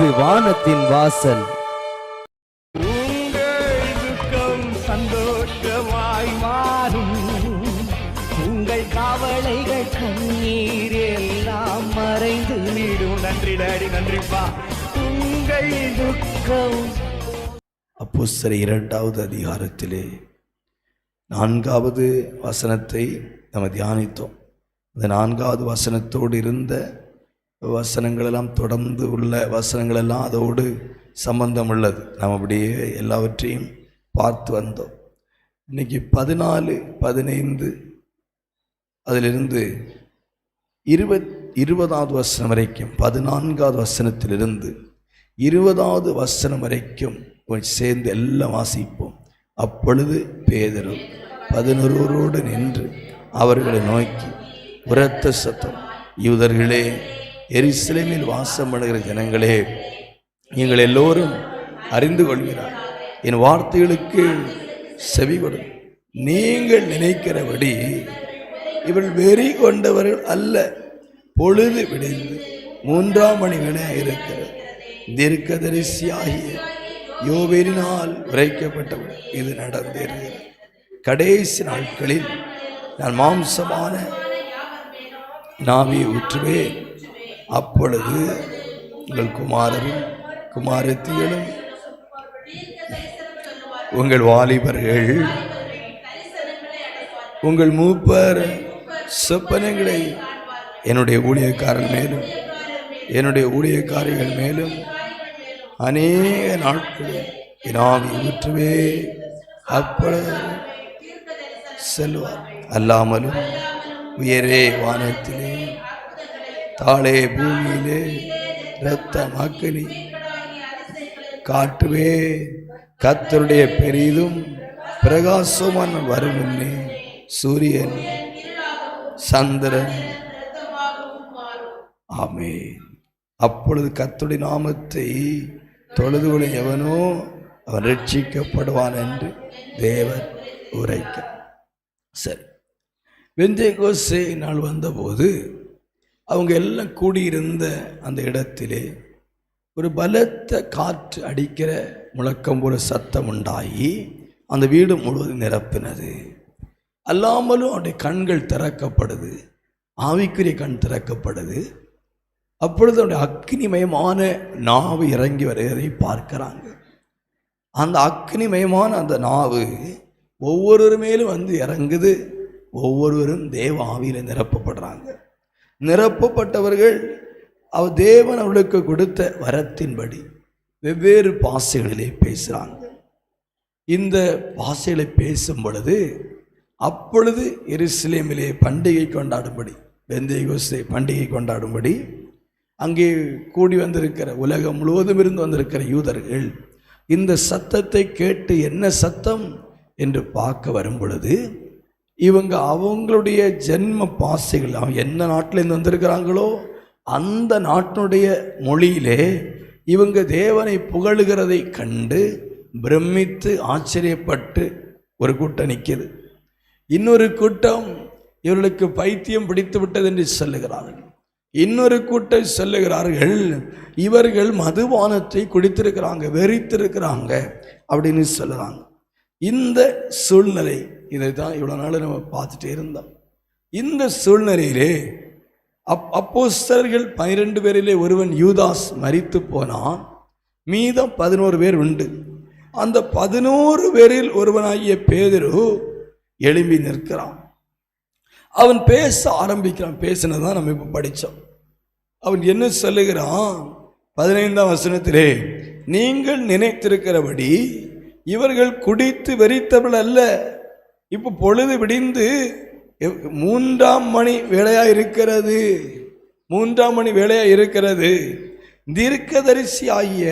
இது வானத்தின் வாசல். உங்கள் துக்கம் சந்தோஷமாய் மாறும். உங்கள் கவலைகள் கண்ணீர் எல்லாம் மறைந்து விடும். நன்றி டாடி நன்றிப்பா. உங்கள் துக்கம். அப்போஸ்தலர் இரண்டாவது அதிகாரத்திலே நான்காவது வசனத்தை நம்ம தியானித்தோம். அந்த நான்காவது வசனத்தோடு இருந்த வசனங்களெல்லாம் தொடர்ந்து உள்ள வசனங்களெல்லாம் அதோடு சம்பந்தம் உள்ளது நாம் அப்படியே எல்லாவற்றையும் பார்த்து வந்தோம். இன்னைக்கு பதினாலு பதினைந்து அதிலிருந்து இருபத் இருபதாவது வசனம் வரைக்கும் பதினான்காவது வசனத்திலிருந்து இருபதாவது வசனம் வரைக்கும் சேர்ந்து எல்லாம் வாசிப்போம். அப்பொழுது பேதரு பதினொருவரோடு நின்று அவர்களை நோக்கி உரத்த சத்தம் யூதர்களே எரிசிலைமில் வாசம் பண்ணுகிற ஜனங்களே நீங்கள் எல்லோரும் அறிந்து கொள்கிறார் என் வார்த்தைகளுக்கு செவி நீங்கள் நினைக்கிறபடி இவள் வெறி கொண்டவர்கள் அல்ல பொழுது விடிந்து மூன்றாம் மணி வேளையாக இருக்கிறது. தீர்க்கதரிசியாகிய யோவேலினால் உரைக்கப்பட்டவள் இது நடந்திருக்கிறது கடைசி நாட்களில் நான் மாம்சமான நாவியை ஊற்றுவேன். அப்பொழுது உங்கள் குமாரரும் குமாரத்திகளும் உங்கள் வாலிபர்கள் உங்கள் மூப்பர் சொப்பனங்களை என்னுடைய ஊழியக்காரன் மேலும் என்னுடைய ஊழியக்காரிகள் மேலும் அநேக நாட்களில் என் ஊற்றுவே. அப்பொழுது செல்வார். அல்லாமலும் உயரே வானத்திலே தாளே பூமியிலே இரத்த மக்களி காட்டுவே. கத்தருடைய பெரிதும் பிரகாசமான வருமுன்னே சூரியன் சந்திரன். ஆமே அப்பொழுது கத்துடைய நாமத்தை தொழுது எவனோ அவன் ரட்சிக்கப்படுவான் என்று தேவர் உரைக்க. சரி. வெந்தய கோசை நாள் வந்தபோது அவங்க எல்லாம் கூடியிருந்த அந்த இடத்திலே ஒரு பலத்த காற்று அடிக்கிற முழக்கம் போல சத்தம் உண்டாகி அந்த வீடு முழுவதும் நிரப்பினது. அல்லாமலும் அவருடைய கண்கள் திறக்கப்படுது. ஆவிக்குரிய கண் திறக்கப்படுது. அப்பொழுது அவருடைய அக்னிமயமான நாவு இறங்கி வருவதை பார்க்கிறாங்க. அந்த அக்னிமயமான அந்த நாவு ஒவ்வொருவர் மேலும் வந்து இறங்குது. ஒவ்வொருவரும் தேவ ஆவியில் நிரப்பப்படுறாங்க. நிரப்பப்பட்டவர்கள் அவர் தேவன் அவளுக்கு கொடுத்த வரத்தின்படி வெவ்வேறு பாசைகளிலே பேசுகிறாங்க. இந்த பாசைகளை பேசும் பொழுது அப்பொழுது எருசலேமிலே பண்டிகை கொண்டாடும்படி வெந்தயகோசை பண்டிகை கொண்டாடும்படி அங்கே கூடி வந்திருக்கிற உலகம் முழுவதும் இருந்து வந்திருக்கிற யூதர்கள் இந்த சத்தத்தை கேட்டு என்ன சத்தம் என்று பார்க்க வரும் பொழுது இவங்க அவங்களுடைய ஜென்ம பாசைகள் அவங்க என்ன நாட்டிலேருந்து வந்திருக்கிறாங்களோ அந்த நாட்டினுடைய மொழியிலே இவங்க தேவனை புகழுகிறதை கண்டு பிரமித்து ஆச்சரியப்பட்டு ஒரு கூட்டம் நிற்கிது. இன்னொரு கூட்டம் இவர்களுக்கு பைத்தியம் பிடித்து விட்டது என்று சொல்லுகிறார்கள். இன்னொரு கூட்டம் சொல்லுகிறார்கள் இவர்கள் மதுபானத்தை குடித்திருக்கிறாங்க வெறித்திருக்கிறாங்க அப்படின்னு சொல்லுறாங்க. இந்த சூழ்நிலை இதை தான் இவ்வளோ நாள் நம்ம பார்த்துட்டே இருந்தோம். இந்த சூழ்நிலையிலே அப் அப்போஸ்தர்கள் பனிரெண்டு பேரிலே ஒருவன் யூதாஸ் மரித்து போனான். மீதம் பதினோரு பேர் உண்டு. அந்த பதினோரு பேரில் ஒருவனாகிய பேதரு எழும்பி நிற்கிறான். அவன் பேச ஆரம்பிக்கிறான். பேசினதான் நம்ம இப்போ படித்தோம் அவன் என்ன சொல்லுகிறான்? பதினைந்தாம் வசனத்திலே நீங்கள் நினைத்திருக்கிறபடி இவர்கள் குடித்து வெறித்தவள் அல்ல. இப்போ பொழுது விடிந்து மூன்றாம் மணி வேலையாக இருக்கிறது மூன்றாம் மணி வேலையாக இருக்கிறது தீர்க்கதரிசி ஆகிய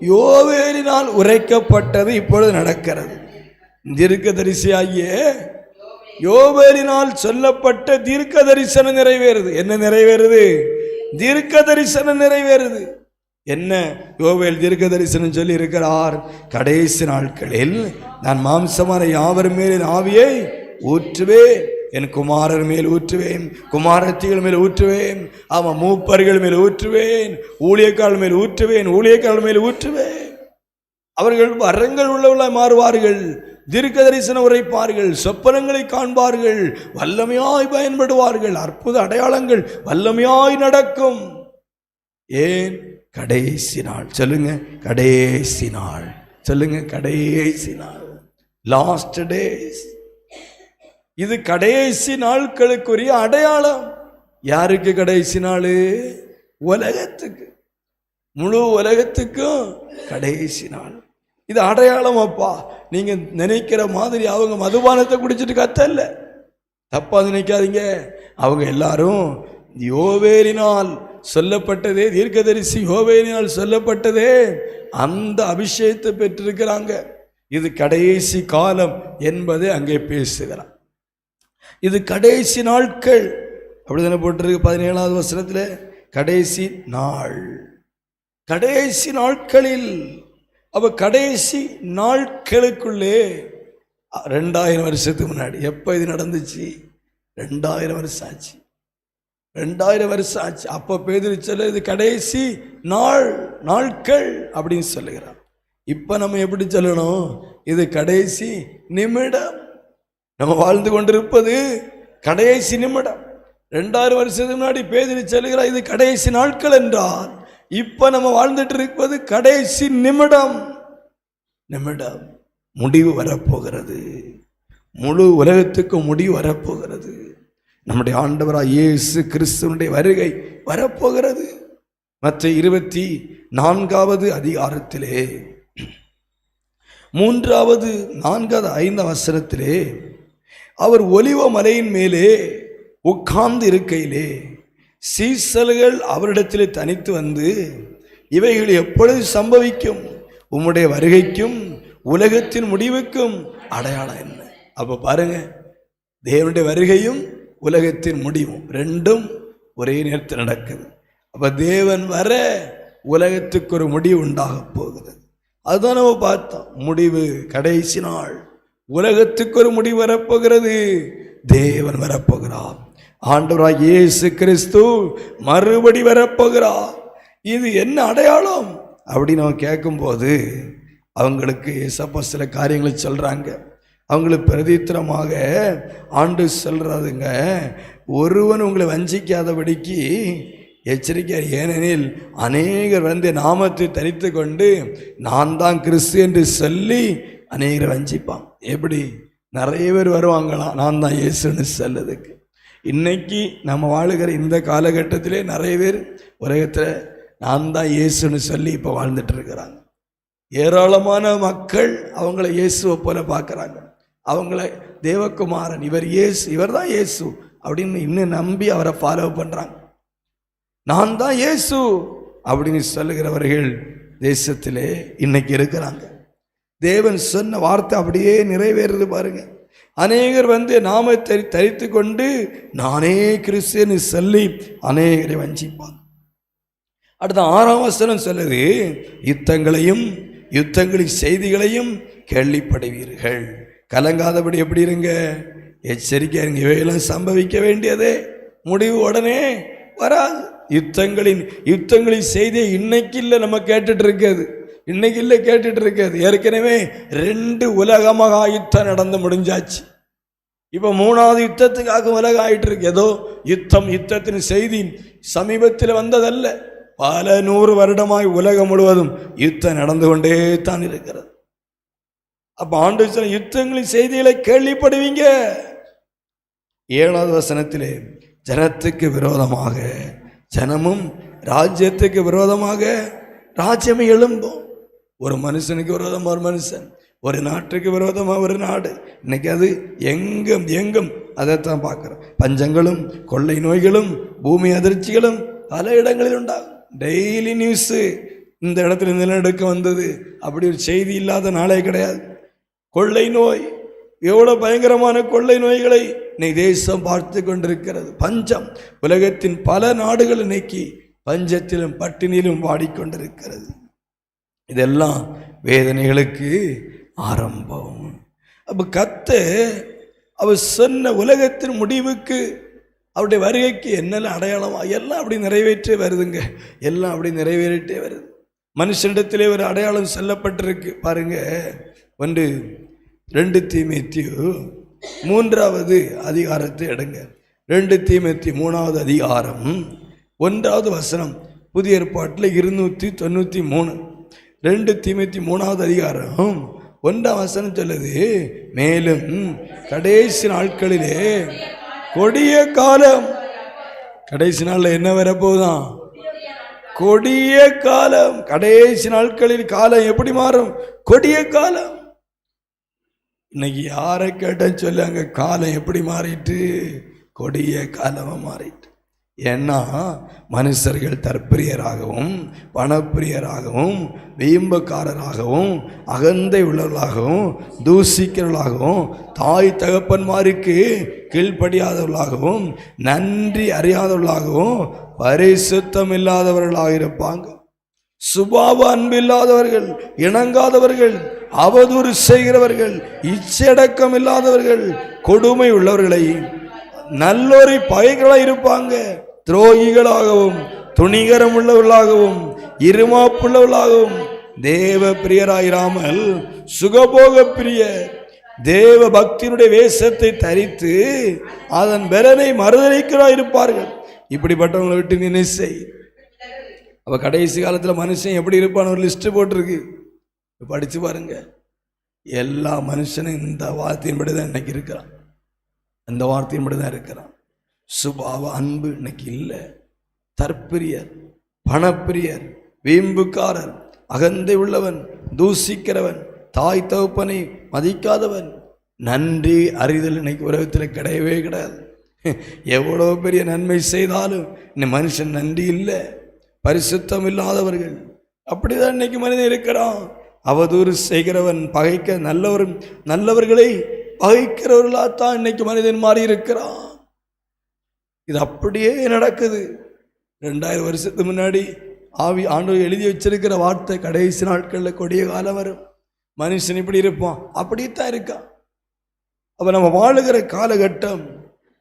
யோவேலினால் உரைக்கப்பட்டது இப்பொழுது நடக்கிறது. தீர்க்கதரிசி ஆகிய யோவேலினால் சொல்லப்பட்ட தீர்க்க தரிசனம் நிறைவேறுது. என்ன நிறைவேறுது? தீர்க்க தரிசனம் நிறைவேறுது. என்ன யோவேல் தீர்க்க தரிசனம் சொல்லி இருக்கிறார் கடைசி நாட்களில் நான் மாம்சமான யாவர் மேலின் ஆவியை ஊற்றுவேன். என் குமாரர் மேல் ஊற்றுவேன். குமாரத்திகள் மேல் ஊற்றுவேன். ஆமாம் மூப்பர்கள் மேல் ஊற்றுவேன். ஊழியக்கால் மேல் ஊற்றுவேன். ஊழியக்கால் மேல் ஊற்றுவேன். அவர்கள் வரங்கள் உள்ளவர்களாய் மாறுவார்கள். தீர்க்க தரிசனம் உரைப்பார்கள். சொப்பனங்களை காண்பார்கள். வல்லமையாய் பயன்படுவார்கள். அற்புத அடையாளங்கள் வல்லமையாய் நடக்கும். ஏன்? கடைசி நாள். சொல்லுங்க கடைசி நாள். சொல்லுங்க கடைசி நாள். லாஸ்ட் டேஸ் இது கடைசி நாட்களுக்குரிய அடையாளம். யாருக்கு கடைசி நாள்? உலகத்துக்கு. முழு உலகத்துக்கும் கடைசி நாள். இது அடையாளம் அப்பா. நீங்க நினைக்கிற மாதிரி அவங்க மதுபானத்தை குடிச்சிட்டு கத்தல்ல. தப்பா நினைக்காதீங்க. அவங்க எல்லாரும் யோவேலினால் சொல்லப்பட்டதே தீர்க்கதரிசி யோவேலினால் சொல்லப்பட்டதே. அந்த அபிஷேகத்தை பெற்றிருக்கிறாங்க. இது கடைசி காலம் என்பதை அங்கே பேசுகிறார். இது கடைசி நாட்கள். அப்படிதான போட்டிருக்கு பதினேழாவது வசனத்தில்? கடைசி நாள். கடைசி நாட்களில். அப்போ கடைசி நாட்களுக்குள்ளே. ரெண்டாயிரம் வருஷத்துக்கு முன்னாடி. எப்போ இது நடந்துச்சு? ரெண்டாயிரம் வருஷம் ஆச்சு. ரெண்டாயிரம் வருஷம் ஆச்சு. அப்போ பேதிரி சொல்ல இது கடைசி நாள் நாட்கள் அப்படின்னு சொல்லுகிறார். இப்போ நம்ம எப்படி சொல்லணும்? இது கடைசி நிமிடம். நம்ம வாழ்ந்து கொண்டிருப்பது கடைசி நிமிடம். ரெண்டாயிரம் வருஷத்துக்கு முன்னாடி பேதிரி சொல்லுகிறார் இது கடைசி நாட்கள் என்றால் இப்போ நம்ம வாழ்ந்துட்டு இருப்பது கடைசி நிமிடம். நிமிடம் முடிவு வரப்போகிறது. முழு உலகத்துக்கு முடிவு வரப்போகிறது. நம்முடைய ஆண்டவராக இயேசு கிறிஸ்துவனுடைய வருகை வரப்போகிறது. மற்ற இருபத்தி நான்காவது அதிகாரத்திலே மூன்றாவது நான்காவது ஐந்து அவசரத்திலே அவர் ஒலிவ மலையின் மேலே உட்கார்ந்து இருக்கையிலே சீசல்கள் அவரிடத்திலே தனித்து வந்து இவைகள் எப்பொழுது சம்பவிக்கும்? உம்முடைய வருகைக்கும் உலகத்தின் முடிவுக்கும் அடையாளம் என்ன? அப்போ பாருங்க தேவனுடைய வருகையும் உலகத்தின் முடிவும் ரெண்டும் ஒரே நேரத்தில் நடக்குது. அப்போ தேவன் வர உலகத்துக்கு ஒரு முடிவு உண்டாக போகுது. அதுதான் நம்ம பார்த்தோம். முடிவு கடைசி நாள். உலகத்துக்கு ஒரு முடிவு வரப்போகிறது. தேவன் வரப்போகிறார். ஆண்டவராக இயேசு கிறிஸ்து மறுபடி வரப்போகிறார். இது என்ன அடையாளம்? அப்படின்னு அவன் கேட்கும்போது அவங்களுக்கு ஏசப்பா சில காரியங்களை சொல்கிறாங்க அவங்களுக்கு பிரதித்திரமாக ஆண்டு சொல்றதுங்க ஒருவன் உங்களை வஞ்சிக்காதபடிக்கு எச்சரிக்கை ஏனெனில் அநேகர் வந்து நாமத்தை தரித்து கொண்டு நான் தான் கிறிஸ்து என்று சொல்லி அநேகரை வஞ்சிப்பான். எப்படி? நிறைய பேர் வருவாங்களாம் நான் தான் இயேசுன்னு சொல்லதுக்கு இன்னைக்கு நம்ம வாழுகிற இந்த காலகட்டத்திலே நிறைய பேர் உலகத்தில் நான் தான் இயேசுன்னு சொல்லி இப்போ வாழ்ந்துட்டு இருக்கிறாங்க. ஏராளமான மக்கள் அவங்கள இயேசுவை போல பார்க்குறாங்க. அவங்கள தேவகுமாரன் இவர் இயேசு இவர் தான் இயேசு அப்படின்னு இன்னும் நம்பி அவரை ஃபாலோ பண்ணுறாங்க நான் தான் இயேசு அப்படின்னு சொல்லுகிறவர்கள் தேசத்திலே இன்னைக்கு இருக்கிறாங்க. தேவன் சொன்ன வார்த்தை அப்படியே நிறைவேறுது பாருங்க. அநேகர் வந்து நாம தரி தரித்து கொண்டு நானே கிறிஸ்துன்னு சொல்லி அநேகரை வஞ்சிப்பான் அடுத்த ஆறாம் வசனம் சொல்லுது யுத்தங்களையும் யுத்தங்களின் செய்திகளையும் கேள்விப்படுவீர்கள். கலங்காதபடி எப்படி இருங்க? எச்சரிக்கை இருங்க. இவையெல்லாம் சம்பவிக்க வேண்டியதே. முடிவு உடனே வராது. யுத்தங்களின் யுத்தங்களின் செய்தியை இன்னைக்கு இல்லை நம்ம கேட்டுட்டு இருக்கிறது இன்னைக்கு இல்லை கேட்டுட்டு இருக்காது ஏற்கனவே ரெண்டு உலக மகா யுத்தம் நடந்து முடிஞ்சாச்சு. இப்போ மூணாவது யுத்தத்துக்காக உலகம் ஆயிட்டு இருக்கு ஏதோ யுத்தம் யுத்தத்தின் செய்தி சமீபத்தில் வந்ததல்ல. பல நூறு வருடமாய் உலகம் முழுவதும் யுத்தம் நடந்து கொண்டே தான் இருக்கிறது. அப்ப ஆண்டு யுத்தங்களின் செய்திகளை கேள்விப்படுவீங்க. ஏழாவது வசனத்திலே ஜனத்துக்கு விரோதமாக ஜனமும் ராஜ்யத்துக்கு விரோதமாக ராஜ்யமே எழும்பும். ஒரு மனுஷனுக்கு விரோதமாக ஒரு மனுஷன். ஒரு நாட்டுக்கு விரோதமாக ஒரு நாடு. இன்னைக்கு அது எங்கும் எங்கும் அதைத்தான் பார்க்குறோம். பஞ்சங்களும் கொள்ளை நோய்களும் பூமி அதிர்ச்சிகளும் பல இடங்களில் உண்டாகும். டெய்லி நியூஸு இந்த இடத்துல நிலநடுக்கம் வந்தது. அப்படி ஒரு செய்தி இல்லாத நாளே கிடையாது. கொள்ளை நோய் எவ்வளவு பயங்கரமான கொள்ளை நோய்களை இன்னைக்கு தேசம் பார்த்து கொண்டிருக்கிறது. பஞ்சம் உலகத்தின் பல நாடுகள் இன்னைக்கு பஞ்சத்திலும் பட்டினியிலும் வாடிக்கொண்டிருக்கிறது. இதெல்லாம் வேதனைகளுக்கு ஆரம்பம். அப்ப கத்து அவர் சொன்ன உலகத்தின் முடிவுக்கு அவருடைய வருகைக்கு என்னெல்லாம் அடையாளமா எல்லாம் அப்படி நிறைவேற்றே வருதுங்க. எல்லாம் அப்படி நிறைவேறிட்டே வருது. மனுஷனிடத்திலே ஒரு அடையாளம் சொல்லப்பட்டிருக்கு. பாருங்கள் ஒன்று ரெண்டு தீமேத்தியு மூன்றாவது அதிகாரத்தை எடுங்க. ரெண்டு தீமேத்தி மூணாவது அதிகாரம். ஒன்றாவது வசனம் புதிய ஏற்பாட்டில் இருநூற்றி தொண்ணூற்றி மூணு. ரெண்டு தீமேத்தி மூணாவது அதிகாரம். ஒன்றாம் வசனம் சொல்லுது மேலும் கடைசி நாட்களிலே கொடிய காலம். கடைசி நாளில் என்ன வரப்போகுதான்? கொடிய காலம். கடைசி நாட்களில் காலம் எப்படி மாறும்? கொடிய காலம். இன்னைக்கு யாரை கேட்டேன்னு சொல்லுங்க காலம் எப்படி மாறிட்டு? கொடிய காலமாக மாறிட்டு. ஏன்னா மனுஷர்கள் தற்பிரியராகவும் பணப்பிரியராகவும் வீம்பக்காரராகவும் அகந்தை உள்ளவர்களாகவும் தூசிக்கிறவர்களாகவும் தாய் தகப்பன்மாருக்கு கீழ்ப்படியாதவர்களாகவும் நன்றி அறியாதவர்களாகவும் பரிசுத்தம் இல்லாதவர்களாக இருப்பாங்க. சுபாவ அன்பில்லாதவர்கள் இணங்காதவர்கள் அவதூறு செய்கிறவர்கள் இச்சடக்கம் இல்லாதவர்கள் கொடுமை உள்ளவர்களை நல்லொரு பகைகளாக இருப்பாங்க. துரோகிகளாகவும் துணிகரம் உள்ளவர்களாகவும் இருமாப்புள்ளவர்களாகவும் தேவ பிரியராயிராமல் சுகபோக பிரிய தேவ பக்தியினுடைய வேஷத்தை தரித்து அதன் பெறனை மறுதளிக்கிறாய் இருப்பார்கள். இப்படிப்பட்டவங்களை விட்டு நினை செய். அப்போ கடைசி காலத்தில் மனுஷன் எப்படி இருப்பான்னு ஒரு லிஸ்ட்டு போட்டிருக்கு. படித்து பாருங்க. எல்லா மனுஷனும் இந்த வார்த்தையின்படி தான் இன்னைக்கு இருக்கிறான். அந்த வார்த்தையின்படி தான் இருக்கிறான். சுபாவ அன்பு இன்னைக்கு இல்லை. தற்பிரியர் பணப்பிரியர் வீம்புக்காரர் அகந்தை உள்ளவன் தூசிக்கிறவன் தாய் தகுப்பனை மதிக்காதவன். நன்றி அறிதல் இன்னைக்கு உலகத்தில் கிடையவே கிடையாது. எவ்வளோ பெரிய நன்மை செய்தாலும் இன்னும் மனுஷன் நன்றி இல்லை. பரிசுத்தம் இல்லாதவர்கள் அப்படிதான் இன்னைக்கு மனிதன் இருக்கிறான். அவதூறு செய்கிறவன் பகைக்க நல்லவர் நல்லவர்களை பகைக்கிறவர்களாத்தான் இன்னைக்கு மனிதன் மாறி இருக்கிறான் இது அப்படியே நடக்குது. ரெண்டாயிரம் வருஷத்துக்கு முன்னாடி ஆவி ஆண்டு எழுதி வச்சிருக்கிற வார்த்தை கடைசி நாட்களில் கொடிய காலம் வரும். மனுஷன் இப்படி இருப்பான். அப்படித்தான் இருக்கான். அப்ப நம்ம வாழுகிற காலகட்டம்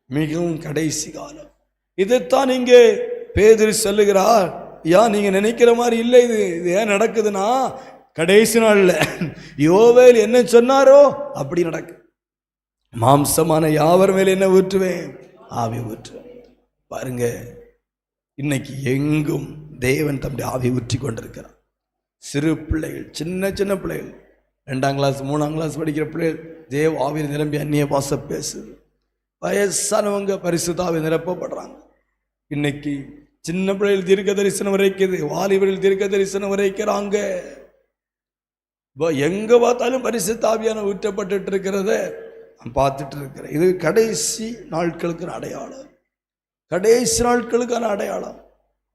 மிகவும் கடைசி காலம். இதைத்தான் இங்கே பேதிரி சொல்லுகிறார். ஐயா நீங்கள் நினைக்கிற மாதிரி இல்லை இது இது ஏன் நடக்குதுன்னா கடைசி நாளில் யோவேல் என்ன சொன்னாரோ அப்படி நடக்கு. மாம்சமான யாவர் மேலே என்ன ஊற்றுவேன்? ஆவி ஊற்றுவேன். பாருங்க இன்னைக்கு எங்கும் தேவன் தம்முடைய ஆவி ஊற்றி கொண்டிருக்கிறார். சிறு பிள்ளைகள் சின்ன சின்ன பிள்ளைகள். ரெண்டாம் கிளாஸ் மூணாம் கிளாஸ் படிக்கிற பிள்ளைகள் தேவ ஆவியில் நிரம்பி அந்நிய பாச பேசுது. வயசானவங்க பரிசுத்தாவை நிரப்பப்படுறாங்க. இன்னைக்கு சின்ன பிள்ளைகள் தீர்க்க தரிசனம் வரைக்குது. வாலிபர்கள் தீர்க்க தரிசனம் வரைக்கிறாங்க எங்க பார்த்தாலும் பரிசுத்தாவியான ஊற்றப்பட்டு இருக்கிறத நான் பார்த்துட்டு இருக்கிறேன் இது கடைசி நாட்களுக்கு அடையாளம். கடைசி நாட்களுக்கான அடையாளம்.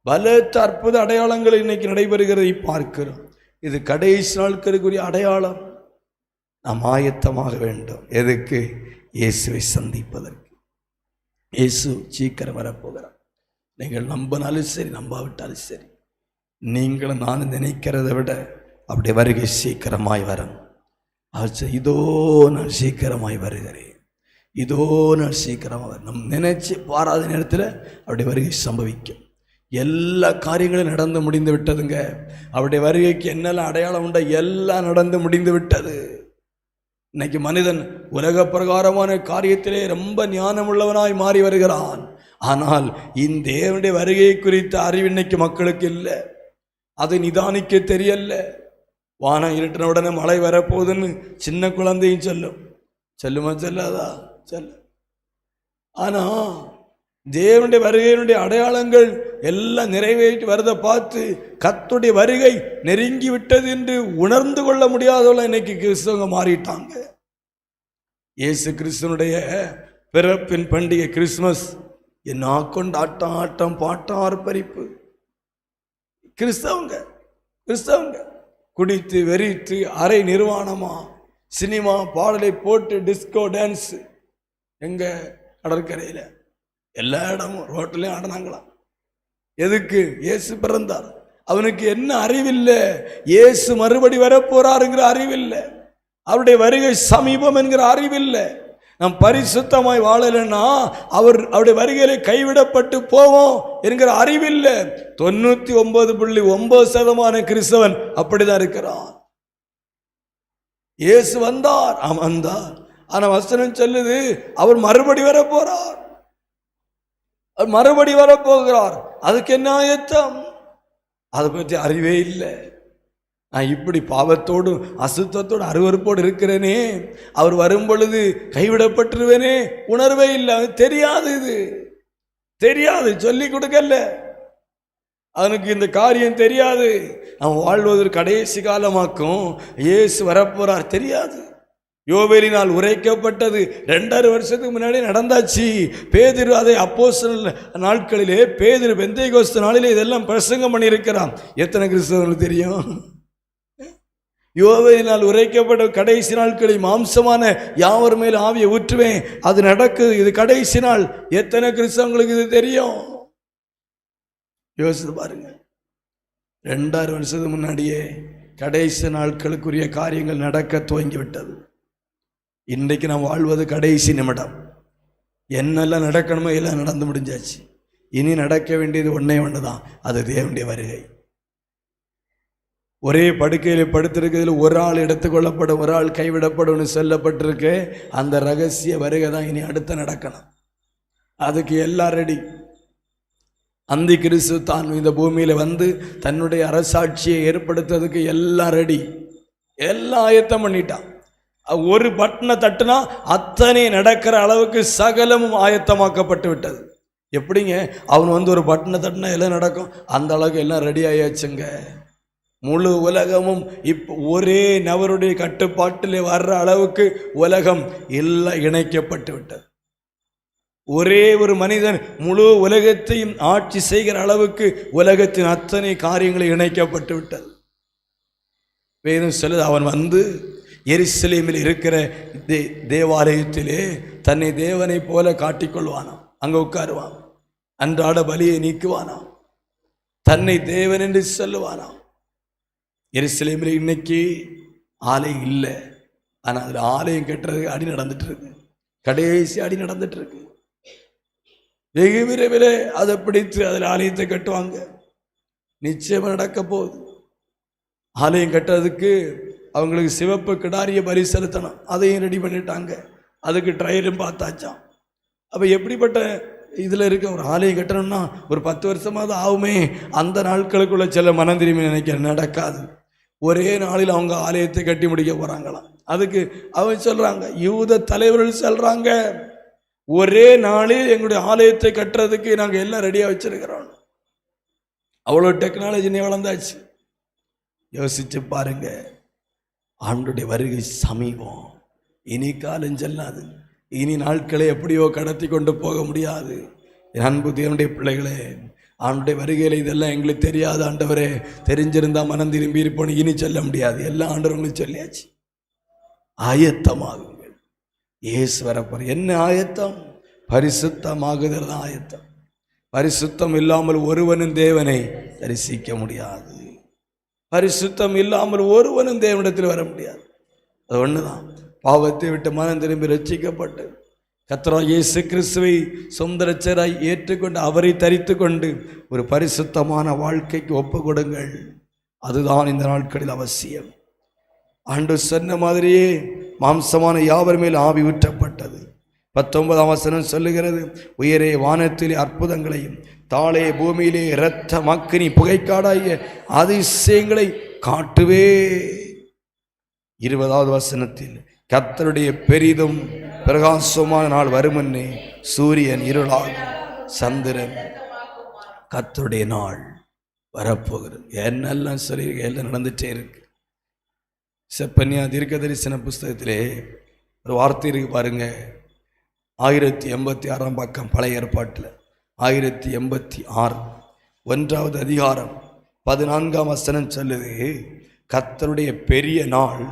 பலத்த அற்புத அடையாளங்கள் இன்னைக்கு நடைபெறுகிறதை பார்க்கிறோம். இது கடைசி நாட்களுக்குரிய அடையாளம். நாம் ஆயத்தமாக வேண்டும். எதுக்கு? இயேசுவை சந்திப்பதற்கு. இயேசு சீக்கிரம் வரப்போகிறார். நீங்கள் நம்பினாலும் சரி நம்பாவிட்டாலும் சரி நீங்களும் நானும் நினைக்கிறதை விட அப்படி வருகை சீக்கிரமாய் வரும். ஆச்சு இதோ நான் சீக்கிரமாய் வருகிறேன். இதோ நான் சீக்கிரமாக வரும் நம் நினைச்சு பாராத நேரத்தில் அப்படி வருகை சம்பவிக்கும். எல்லா காரியங்களும் நடந்து முடிந்து விட்டதுங்க. அவருடைய வருகைக்கு என்னெல்லாம் அடையாளம் உண்டோ எல்லாம் நடந்து முடிந்து விட்டது. இன்னைக்கு மனிதன் உலக பிரகாரமான காரியத்திலே ரொம்ப ஞானமுள்ளவனாய் மாறி வருகிறான். ஆனால் இந்த தேவனுடைய வருகை குறித்த அறிவு இன்னைக்கு மக்களுக்கு இல்லை. அதை நிதானிக்க தெரியல. வானம் இருட்டின உடனே மழை வரப்போகுதுன்னு சின்ன குழந்தையும் சொல்லும். சொல்லுமா சொல்லாதா? சொல்ல. ஆனால் தேவனுடைய வருகையினுடைய அடையாளங்கள் எல்லாம் நிறைவேற்றி வரதை பார்த்து கத்துடைய வருகை நெருங்கி விட்டது என்று உணர்ந்து கொள்ள முடியாதவள இன்னைக்கு கிறிஸ்தவங்க மாறிட்டாங்க. இயேசு கிறிஸ்தனுடைய பிறப்பின் பண்டிகை கிறிஸ்மஸ் என்ன கொண்டு ஆட்டம் பாட்டம் ஆர்ப்பரிப்பு கிறிஸ்தவங்க கிறிஸ்தவங்க குடித்து வெறித்து அரை நிர்வாணமா சினிமா பாடலை போட்டு டிஸ்கோ டான்ஸ் எங்க கடற்கரையில் எல்லா இடமும் ரோட்டிலையும் ஆடினாங்களாம் எதுக்கு? இயேசு பிறந்தார். அவனுக்கு என்ன அறிவில்லை? இயேசு மறுபடி வரப்போறாருங்கிற அறிவில்லை. அவருடைய வருகை சமீபம் என்கிற அறிவில்லை. நாம் பரிசுத்தமாய் வாழலைன்னா அவர் அவருடைய வருகையிலே கைவிடப்பட்டு போவோம் என்கிற அறிவில்லை. தொண்ணூத்தி ஒன்பது புள்ளி ஒன்பது சதமான கிறிஸ்தவன் அப்படிதான் இருக்கிறான். இயேசு வந்தார் அவன் வந்தார். ஆனால் வசனம் சொல்லுது அவர் மறுபடி வர போறார் அவர் மறுபடி வர போகிறார் அதுக்கு என்ன ஆயத்தம்? அதை பற்றி அறிவே இல்லை. நான் இப்படி பாவத்தோடும் அசுத்தத்தோடு அருவருப்போடு இருக்கிறேனே. அவர் வரும் பொழுது கைவிடப்பட்டுருவேனே. உணர்வே இல்லை. அது தெரியாது இது. தெரியாது. சொல்லி கொடுக்கல. அவனுக்கு இந்த காரியம் தெரியாது. அவன் வாழ்வதற்கு கடைசி காலமாக்கும். இயேசு வரப்போறார். தெரியாது. யோவேலினால் உரைக்கப்பட்டது ரெண்டரை வருஷத்துக்கு முன்னாடி நடந்தாச்சு. பேதிரு அதை அப்போஸ்தல நாட்களிலே பேதிரு பெந்தைகோஸ்த நாளிலே இதெல்லாம் பிரசங்கம் பண்ணியிருக்கிறான். எத்தனை கிறிஸ்தவங்களுக்கு தெரியும்? யோவையினால் உரைக்கப்பட்ட கடைசி நாட்களில் மாம்சமான யாவர் மேல் ஆவியை ஊற்றுவேன். அது நடக்குது. இது கடைசி நாள். எத்தனை கிறிஸ்தவங்களுக்கு இது தெரியும்? யோசித்து பாருங்க. ரெண்டாயிரம் வருஷத்துக்கு முன்னாடியே கடைசி நாட்களுக்குரிய காரியங்கள் நடக்க துவங்கி விட்டது இன்றைக்கு நாம் வாழ்வது கடைசி நிமிடம். என்னெல்லாம் நடக்கணுமோ எல்லாம் நடந்து முடிஞ்சாச்சு. இனி நடக்க வேண்டியது ஒன்றே ஒன்று தான் அது தேவனுடைய வருகை. ஒரே படுக்கையில் படுத்திருக்கிறதுல ஒரு ஆள் எடுத்துக்கொள்ளப்படும் ஒரு ஆள் கைவிடப்படும்னு சொல்லப்பட்டிருக்கு. அந்த ரகசிய வருகை தான் இனி அடுத்து நடக்கணும். அதுக்கு எல்லாம் ரெடி அந்தி கிறிஸ்து தான் இந்த பூமியில் வந்து தன்னுடைய அரசாட்சியை ஏற்படுத்துறதுக்கு எல்லாம் ரெடி எல்லாம் ஆயத்தம் பண்ணிட்டான். ஒரு பட்டனை தட்டுனா அத்தனை நடக்கிற அளவுக்கு சகலமும் ஆயத்தமாக்கப்பட்டு விட்டது. எப்படிங்க? அவன் வந்து ஒரு பட்டனை தட்டினா எல்லாம் நடக்கும். அந்த அளவுக்கு எல்லாம் ரெடி ஆயாச்சுங்க. முழு உலகமும் இப்போ ஒரே நபருடைய கட்டுப்பாட்டில் வர்ற அளவுக்கு உலகம் எல்லாம் இணைக்கப்பட்டு விட்டது. ஒரே ஒரு மனிதன் முழு உலகத்தையும் ஆட்சி செய்கிற அளவுக்கு உலகத்தின் அத்தனை காரியங்களும் இணைக்கப்பட்டு விட்டது. வேதம் சொல்லுது அவன் வந்து எருசலேமில் இருக்கிற தே தேவாலயத்திலே தன்னை தேவனைப் போல காட்டிக்கொள்வானாம். அங்கே உட்காருவான். அன்றாட பலியை நீக்குவானாம். தன்னை தேவன் என்று சொல்லுவானாம். எருசலேமில் இன்னைக்கு ஆலயம் இல்லை. ஆனால் அதில் ஆலயம் கட்டுறதுக்கு அடி நடந்துட்டுருக்கு கடைசி அடி நடந்துட்டுருக்கு வெகு விரைவில் அதை பிடித்து அதில் ஆலயத்தை கட்டுவாங்க. நிச்சயமாக நடக்க போகுது. ஆலயம் கட்டுறதுக்கு அவங்களுக்கு சிவப்பு கிடாரிய பலி செலுத்தணும். அதையும் ரெடி பண்ணிட்டாங்க. அதுக்கு ட்ரையரும் பார்த்தாச்சாம். அப்போ எப்படிப்பட்ட இதில் இருக்க ஒரு ஆலயம் கட்டணும்னா ஒரு பத்து வருஷமாவது ஆகுமே. அந்த நாட்களுக்குள்ளே சில மனம் திரும்பி நினைக்க நடக்காது. ஒரே நாளில் அவங்க ஆலயத்தை கட்டி முடிக்க போகிறாங்களாம் அதுக்கு அவங்க சொல்கிறாங்க யூத தலைவர்கள் சொல்கிறாங்க ஒரே நாளில் எங்களுடைய ஆலயத்தை கட்டுறதுக்கு நாங்கள் எல்லாம் ரெடியாக வச்சிருக்கிறோம். அவ்வளோ டெக்னாலஜி நீ வளர்ந்தாச்சு. யோசிச்சு பாருங்க ஆண்டுடைய வருகை சமீபம். இனி காலம் செல்லாது. இனி நாட்களை எப்படியோ கடத்தி கொண்டு போக முடியாது. அன்பு தேவனுடைய பிள்ளைகளே ஆண்டுடைய வருகையில் இதெல்லாம் எங்களுக்கு தெரியாது ஆண்டவரே. தெரிஞ்சிருந்தா மனம் திரும்பி இருப்போன்னு இனி சொல்ல முடியாது. எல்லா ஆண்டவர்களும் சொல்லியாச்சு. ஆயத்தமாகுங்கள். இயேசு வரப்போற என்ன ஆயத்தம்? பரிசுத்தமாகுதல் தான் ஆயத்தம். பரிசுத்தம் இல்லாமல் ஒருவனும் தேவனை தரிசிக்க முடியாது. பரிசுத்தம் இல்லாமல் ஒருவனும் தேவனிடத்தில் வர முடியாது. அது ஒன்று தான் பாவத்தை விட்டு மனம் திரும்பி ரட்சிக்கப்பட்டு கத்ரா இயேசு கிறிஸ்துவை சுந்தரச்சராய் ஏற்றுக்கொண்டு அவரை தரித்து கொண்டு ஒரு பரிசுத்தமான வாழ்க்கைக்கு ஒப்பு கொடுங்கள் அதுதான் இந்த நாட்களில் அவசியம். ஆண்டு சொன்ன மாதிரியே மாம்சமான யாவர் மேல் ஆவி ஊற்றப்பட்டது. பத்தொன்பதாம் வசனம் சொல்லுகிறது உயரே வானத்திலே அற்புதங்களையும் தாளே பூமியிலே இரத்த மக்கினி புகைக்காடாகிய அதிசயங்களை காட்டுவே. இருபதாவது வசனத்தில் கத்தருடைய பெரிதும் பிரகாசமான நாள் வருமுன்னே சூரியன் இருளாகும் சந்திரன் கத்துடைய நாள் வரப்போகிறது என்னெல்லாம் சொல்லி எல்லாம் நடந்துட்டே இருக்கு? செப்பன்யா தீர்க்க தரிசன புஸ்தகத்திலே ஒரு வார்த்தை இருக்கு பாருங்க. ஆயிரத்தி எண்பத்தி ஆறாம் பக்கம் பழைய ஏற்பாட்டில். ஆயிரத்தி எண்பத்தி ஆறு ஒன்றாவது அதிகாரம் பதினான்காம் வசனம் சொல்லுது கத்தருடைய பெரிய நாள்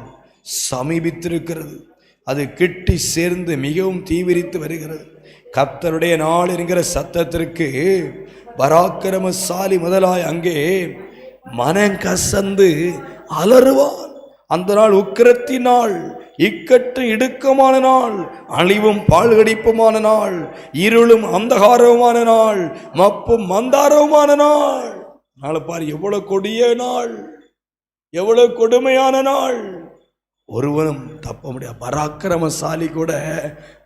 சமீபித்திருக்கிறது. அது கிட்டி சேர்ந்து மிகவும் தீவிரித்து வருகிறது. கத்தருடைய நாள் என்கிற சத்தத்திற்கு பராக்கிரமசாலி முதலாய் அங்கே மனங்கசந்து அலறுவான். அந்த நாள் உக்கிரத்தி நாள் இக்கட்டு இடுக்கமான நாள் அழிவும் பால்கடிப்புமான நாள் இருளும் அந்தகாரவுமான நாள் மப்பும் மந்தாரவுமான நாள். நாளை பாரு எவ்வளவு கொடிய நாள் எவ்வளவு கொடுமையான நாள். ஒருவனும் தப்ப முடியாது பராக்கிரமசாலி கூட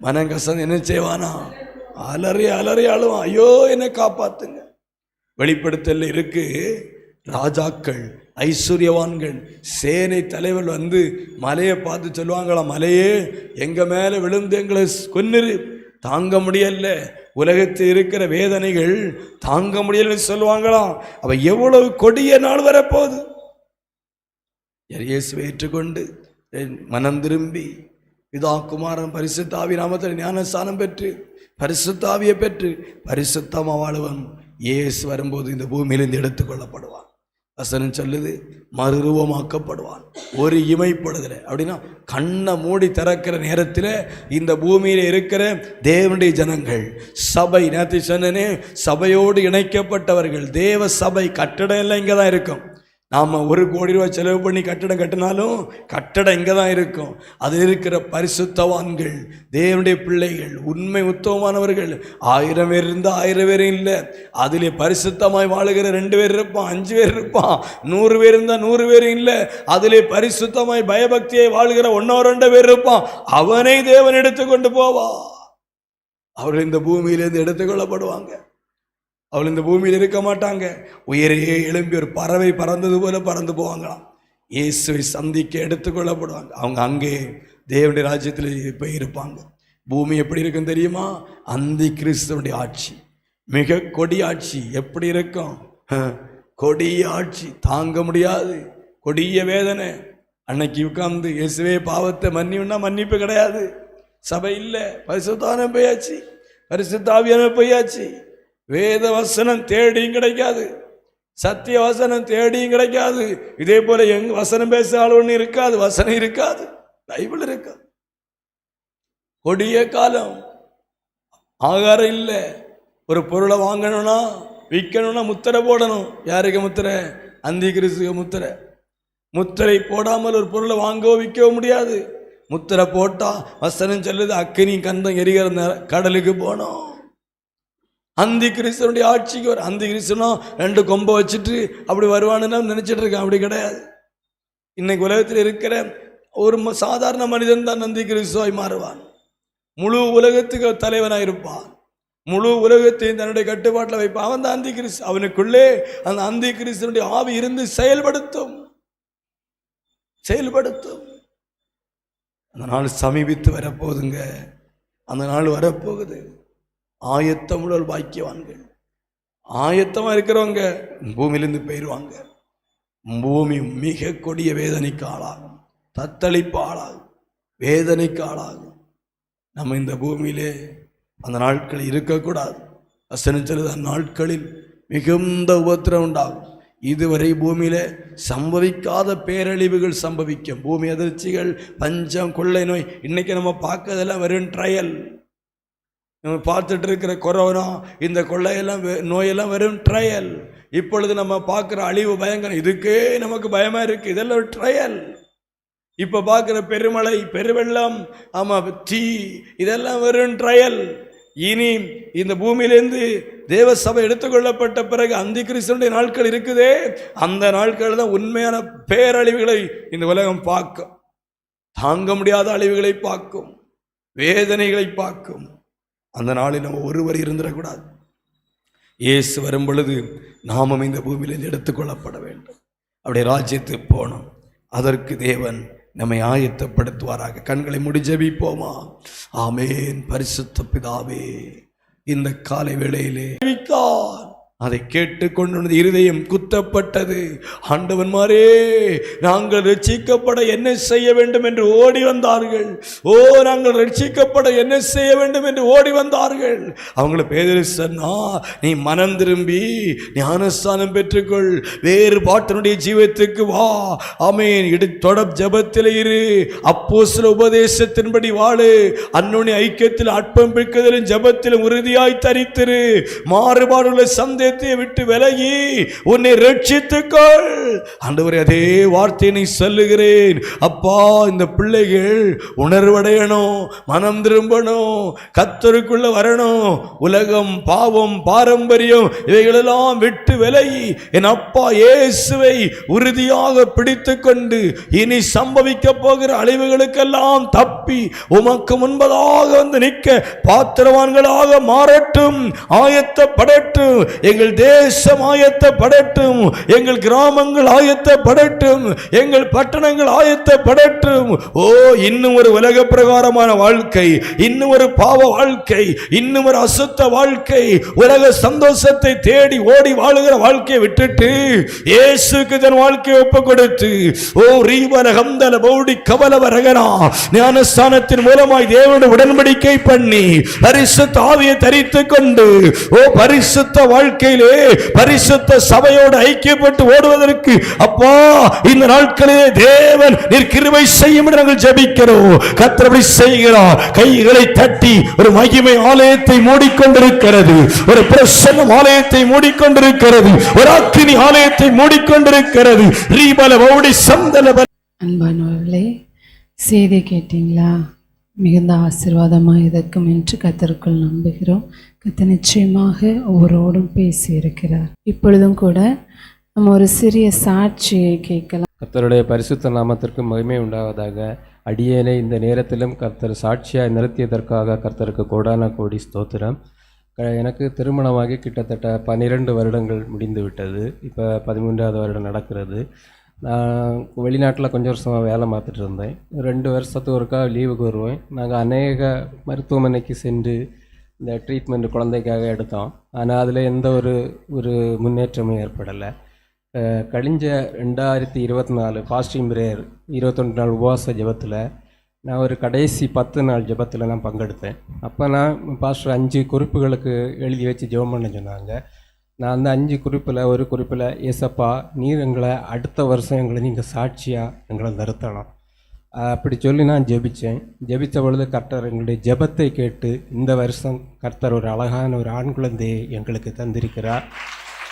மனங்கசன் என்ன செய்வானா? அலறி அலறி அழுவான். ஐயோ என்னை காப்பாத்துங்க. வெளிப்படுத்தல இருக்கு. ராஜாக்கள் ஐஸ்வர்யவான்கள் சேனை தலைவர் வந்து மலையை பார்த்து சொல்லுவாங்களா மலையே எங்க மேலே விழுந்து எங்களை கொன்னிரு. தாங்க முடியல. உலகத்தில் இருக்கிற வேதனைகள் தாங்க முடியலன்னு சொல்லுவாங்களாம். அவள் எவ்வளவு கொடிய நாள் வரப்போகுது? இயேசுவை ஏற்றுக்கொண்டு மனம் திரும்பி பிதா குமாரன் பரிசுத்தாவி நாமத்தில் ஞானஸ்தானம் பெற்று பரிசுத்தாவியை பெற்று பரிசுத்தமாக வாழ்வன் இயேசு வரும்போது இந்த பூமியிலிருந்து எடுத்துக்கொள்ளப்படுவான். வசனம் சொல்லுது மறுரூபமாக்கப்படுவான் ஒரு இமைப்படுதல அப்படின்னா கண்ணை மூடி திறக்கிற நேரத்தில் இந்த பூமியில் இருக்கிற தேவனுடைய ஜனங்கள் சபை நேற்று சொன்னனே சபையோடு இணைக்கப்பட்டவர்கள் தேவ சபை கட்டடம் எல்லாம் இங்கே தான் இருக்கும். நாம் ஒரு கோடி ரூபாய் செலவு பண்ணி கட்டடம் கட்டினாலும் கட்டடம் இங்கே தான் இருக்கும். அதில் இருக்கிற பரிசுத்தவான்கள் தேவனுடைய பிள்ளைகள் உண்மை உத்தமமானவர்கள் ஆயிரம் பேர் இருந்தால் ஆயிரம் பேரும் இல்லை. அதிலே பரிசுத்தமாய் வாழுகிற ரெண்டு பேர் இருப்பான் அஞ்சு பேர் இருப்பான் நூறு பேர் இருந்தால் நூறு பேரும் இல்லை. அதிலே பரிசுத்தமாய் பயபக்தியை வாழுகிற ஒன்றோ ரெண்டு பேர் இருப்பான். அவனை தேவன் எடுத்துக்கொண்டு போவா அவர்கள் இந்த பூமியிலேருந்து எடுத்துக்கொள்ளப்படுவாங்க. அவள் இந்த பூமியில் இருக்க மாட்டாங்க. உயிரே எழும்பி ஒரு பறவை பறந்தது போல பறந்து போவாங்களாம். இயேசுவை சந்திக்க எடுத்துக்கொள்ளப்படுவாங்க. அவங்க அங்கே தேவனுடைய ராஜ்யத்தில் போய் இருப்பாங்க. பூமி எப்படி இருக்கும் தெரியுமா? அந்தி கிறிஸ்துவனுடைய ஆட்சி. மிக கொடி ஆட்சி. எப்படி இருக்கும்? கொடிய ஆட்சி. தாங்க முடியாது. கொடிய வேதனை. அன்னைக்கு உட்காந்து இயேசுவே பாவத்தை மன்னிவுன்னா மன்னிப்பு கிடையாது. சபை இல்லை. பரிசுத்தான போயாச்சு. பரிசுத்தாவியான போயாச்சு. வேத வசனம் தேடியும் கிடைக்காது. சத்திய வசனம் தேடியும் கிடைக்காது. இதே போல எங்க வசனம் பேச ஆள் ஒண்ணு இருக்காது. வசனம் இருக்காது. பைபிள் இருக்காது கொடிய காலம். ஆகாரம் இல்லை. ஒரு பொருளை வாங்கணும்னா விற்கணும்னா முத்திரை போடணும். யாருக்கு முத்திரை? அந்தி கிறிஸ்துக்கு முத்திரை. முத்திரை போடாமல் ஒரு பொருளை வாங்கவோ விற்கவோ முடியாது. முத்திரை போட்டால் வசனம் சொல்லுது அக்கினி கந்தம் எரிகிற கடலுக்கு போனோம். அந்தி கிறிஸ்தனுடைய ஆட்சிக்கு வர அந்தி கிறிஸ்தனும் ரெண்டு கொம்பை வச்சுட்டு அப்படி வருவானுன்னா நினச்சிட்டு இருக்கான். அப்படி கிடையாது. இன்னைக்கு உலகத்தில் இருக்கிற ஒரு ம- சாதாரண மனிதன் தான் நந்தி கிறிஸ்துவாய் மாறுவான். முழு உலகத்துக்கு தலைவனாக இருப்பான். முழு உலகத்தையும் தன்னுடைய கட்டுப்பாட்டில் வைப்பான். அவன் தான் அந்தி கிறிஸ்து அவனுக்குள்ளே அந்த அந்தி கிறிஸ்தனுடைய ஆவி இருந்து செயல்படுத்தும். செயல்படுத்தும். அந்த நாள் சமீபித்து வரப்போகுதுங்க. அந்த நாள் வரப்போகுது. ஆயத்தமுடல் பாக்கியவான்கள். ஆயத்தமாக இருக்கிறவங்க பூமியிலிருந்து போயிடுவாங்க பூமி மிக கொடிய வேதனைக்கு ஆளாகும் தத்தளிப்பு ஆளாகும் வேதனைக்கு ஆளாகும் நம்ம இந்த பூமியிலே அந்த நாட்கள் இருக்கக்கூடாது. வசனம் சொல்லுது நாட்களில் மிகுந்த உபத்திரம் உண்டாகும். இதுவரை பூமியில் சம்பவிக்காத பேரழிவுகள் சம்பவிக்கும். பூமி அதிர்ச்சிகள் பஞ்சம் கொள்ளை நோய் இன்றைக்கி நம்ம பார்க்கறதெல்லாம் வெறும் ட்ரையல் நம்ம பார்த்துட்டு இருக்கிற கொரோனா இந்த கொள்ளையெல்லாம் வெ- நோயெல்லாம் வெறும் ட்ரையல் இப்பொழுது நம்ம பார்க்குற அழிவு பயங்கரம் இதுக்கே நமக்கு பயமாக இருக்குது இதெல்லாம் ஒரு ட்ரையல் இப்போ பார்க்குற பெருமழை பெருவெள்ளம் ஆமாம் தீ இதெல்லாம் வெறும் ட்ரையல் இனி இந்த பூமியிலேருந்து தேவ சபை எடுத்துக்கொள்ளப்பட்ட பிறகு அந்தி கிறிஸ்தனுடைய நாட்கள் இருக்குதே. அந்த நாட்கள் தான் உண்மையான பேரழிவுகளை இந்த உலகம் பார்க்கும். தாங்க முடியாத அழிவுகளை பார்க்கும். வேதனைகளை பார்க்கும். அந்த நாளில் நம்ம ஒருவர் இருந்துடக்கூடாது. இயேசு வரும் பொழுது நாமும் இந்த பூமியிலிருந்து எடுத்துக்கொள்ளப்பட வேண்டும். அப்படி ராஜ்யத்துக்கு போனோம் அதற்கு தேவன் நம்மை ஆயத்தப்படுத்துவாராக. கண்களை முடி ஜெபிப்போமா? ஆமேன். பரிசுத்த பிதாவே இந்த காலை வேளையிலே அதை கேட்டுக்கொண்டு இருதயம் குத்தப்பட்டது. ஆண்டவன்மாரே நாங்கள் ரட்சிக்கப்பட என்ன செய்ய வேண்டும் என்று ஓடி வந்தார்கள். ஓ நாங்கள் ரட்சிக்கப்பட என்ன செய்ய வேண்டும் என்று ஓடி வந்தார்கள். அவங்கள பேதரி சொன்னா நீ மனம் திரும்பி ஞானஸ்தானம் பெற்றுக்கொள். வேறு பாட்டனுடைய ஜீவத்துக்கு வா. ஆமேன். இடு தொடர் ஜபத்தில் இரு. அப்போ சில உபதேசத்தின்படி வாழு. அன்னுடைய ஐக்கியத்தில் அற்பம் பிடிக்கதிலும் ஜபத்திலும் உறுதியாய் தரித்திரு. மாறுபாடுள்ள சந்தை ராஜ்யத்தை விட்டு விலகி உன்னை ரட்சித்துக்கொள். ஆண்டவரே அதே வார்த்தையை சொல்லுகிறேன். அப்பா இந்த பிள்ளைகள் உணர்வடையணும் மனம் திரும்பணும் கத்தருக்குள்ள வரணும். உலகம் பாவம் பாரம்பரியம் இவைகளெல்லாம் விட்டு விலகி என் அப்பா இயேசுவை உறுதியாக பிடித்து கொண்டு இனி சம்பவிக்க போகிற அழிவுகளுக்கெல்லாம் தப்பி உமக்கு முன்பதாக வந்து நிற்க பாத்திரவான்களாக மாறட்டும் ஆயத்தப்படட்டும். எங்கள் தேசம் ஆயத்தப்படட்டும் எங்கள் கிராமங்கள் ஆயத்தப்படட்டும் எங்கள் பட்டணங்கள் ஆயத்தப்படட்டும். ஓ இன்னும் ஒரு உலக பிரகாரமான வாழ்க்கை இன்னும் ஒரு பாவ வாழ்க்கை இன்னும் ஒரு அசுத்த வாழ்க்கை உலக சந்தோஷத்தை தேடி ஓடி வாழுகிற வாழ்க்கையை விட்டுட்டு இயேசுக்கு தன் வாழ்க்கையை ஒப்பு கொடுத்து ஓ ரீவரகந்தல பௌடி கவலவரகனா ஞானஸ்தானத்தின் மூலமாய் தேவனுடைய உடன்படிக்கை பண்ணி பரிசுத்த ஆவியை தரித்துக் கொண்டு ஓ பரிசுத்த வாழ்க்கையிலே பரிசுத்த சபையோடு ஐக்கியப்பட்டு ஓடுவதற்கு அப்பா இந்த நாட்களிலே தேவன் நீர் கிருவை செய்யும் நாங்கள் ஜபிக்கிறோம். கத்திரபடி செய்கிறார். கைகளை தட்டி ஒரு மகிமை ஆலயத்தை மூடிக்கொண்டிருக்கிறது. ஒரு பிரசன்னம் ஆலயத்தை மூடிக்கொண்டிருக்கிறது. ஒரு அக்கினி ஆலயத்தை மூடிக்கொண்டிருக்கிறது. ரீபல மௌடி சந்தன அன்பானவர்களே செய்தி கேட்டீங்களா? மிகுந்த ஆசிர்வாதமாக இருக்கும் என்று கத்தருக்குள் நம்புகிறோம். கத்த நிச்சயமாக ஒவ்வொருவரோடும் பேசியிருக்கிறார். இப்பொழுதும் கூட நம்ம ஒரு சிறிய சாட்சியை கேட்கலாம். கர்த்தருடைய பரிசுத்த நாமத்திற்கு மகிமை உண்டாவதாக. அடியேனை இந்த நேரத்திலும் கர்த்தர் சாட்சியாக நிறுத்தியதற்காக கர்த்தருக்கு கோடான கோடி ஸ்தோத்திரம். க- எனக்கு திருமணமாகி கிட்டத்தட்ட பன்னிரெண்டு வருடங்கள் முடிந்து விட்டது இப்போ பதிமூன்றாவது வருடம் நடக்கிறது. நான் வெளிநாட்டில் கொஞ்சம் வருஷமாக வேலை பார்த்துட்டு இருந்தேன். ரெண்டு வருஷத்துக்கு ஒருக்கா லீவுக்கு வருவேன். நாங்கள் அநேக மருத்துவமனைக்கு சென்று இந்த ட்ரீட்மெண்ட் குழந்தைக்காக எடுத்தோம். ஆனால் அதில் எந்த ஒரு ஒரு முன்னேற்றமும் ஏற்படலை. கழிஞ்ச ரெண்டாயிரத்தி இருபத்தி நாலு ஃபாஸ்டிங் பிரேயர் இருபத்தொன்று நாள் உபவாச ஜெபத்தில் நான் ஒரு கடைசி பத்து நாள் ஜெபத்தில் நான் பங்கெடுத்தேன். அப்போ நான் பாஸ்டர் அஞ்சு குறிப்புகளுக்கு எழுதி வச்சு ஜெபம் பண்ண சொன்னாங்க. நான் அந்த அஞ்சு குறிப்பில் ஒரு குறிப்பில் ஏசப்பா நீர் எங்களை அடுத்த வருஷம் எங்களை நீங்கள் சாட்சியாக எங்களை நிறுத்தலாம் அப்படி சொல்லி நான் ஜெபித்தேன் ஜெபித்த பொழுது கர்த்தர் எங்களுடைய ஜெபத்தை கேட்டு இந்த வருஷம் கர்த்தர் ஒரு அழகான ஒரு ஆண் குழந்தையை எங்களுக்கு தந்திருக்கிறார்.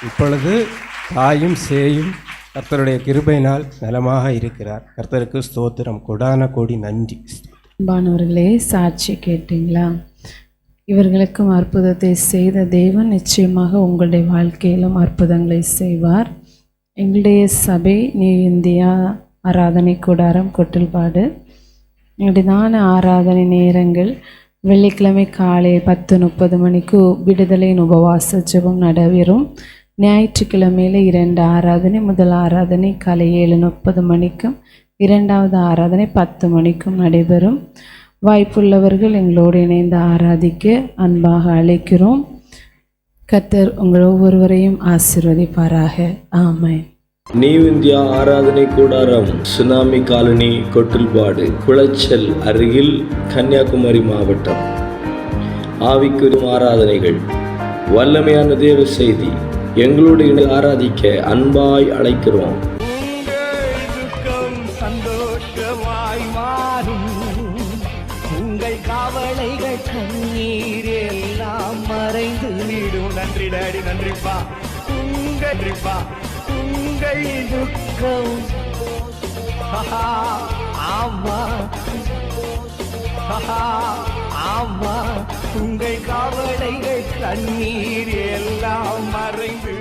இப்பொழுது தாயும் சேயும் கர்த்தருடைய கிருபையினால் நலமாக இருக்கிறார். கர்த்தருக்கு ஸ்தோத்திரம். கொடான கோடி நன்றி. அன்பானவர்களே சாட்சி கேட்டீங்களா? இவர்களுக்கும் அற்புதத்தை செய்த தேவன் நிச்சயமாக உங்களுடைய வாழ்க்கையிலும் அற்புதங்களை செய்வார். எங்களுடைய சபை நீ இந்தியா ஆராதனை கூடாரம் கொட்டில்பாடு. இப்படிதான ஆராதனை நேரங்கள். வெள்ளிக்கிழமை காலை பத்து முப்பது மணிக்கு விடுதலையின் உபவாச ஜெபம் நடைபெறும். ஞாயிற்றுக்கிழமையில் இரண்டு ஆராதனை முதல் ஆராதனை காலை ஏழு முப்பது மணிக்கும் இரண்டாவது ஆராதனை பத்து மணிக்கும் நடைபெறும். வாய்ப்புள்ளவர்கள் எங்களோடு இணைந்து ஆராதிக்க அன்பாக அழைக்கிறோம். கத்தர் உங்கள் ஒவ்வொருவரையும் ஆசிர்வதிப்பாராக. ஆமாம் நியூ இந்தியா ஆராதனை கூடாரம் சுனாமி காலனி கொட்டில்பாடு குளச்சல் அருகில் கன்னியாகுமரி மாவட்டம். ஆவிக்குரிய ஆராதனைகள். வல்லமையான தேவ செய்தி. எங்களோடு இணை ஆராதிக்க அன்பாய் அழைக்கிறோம். துக்கம் ஆஹா, ஆமா. ஆஹா, ஆமா. உங்கள் கவலைகள் கண்ணீர் எல்லாம் மறைந்து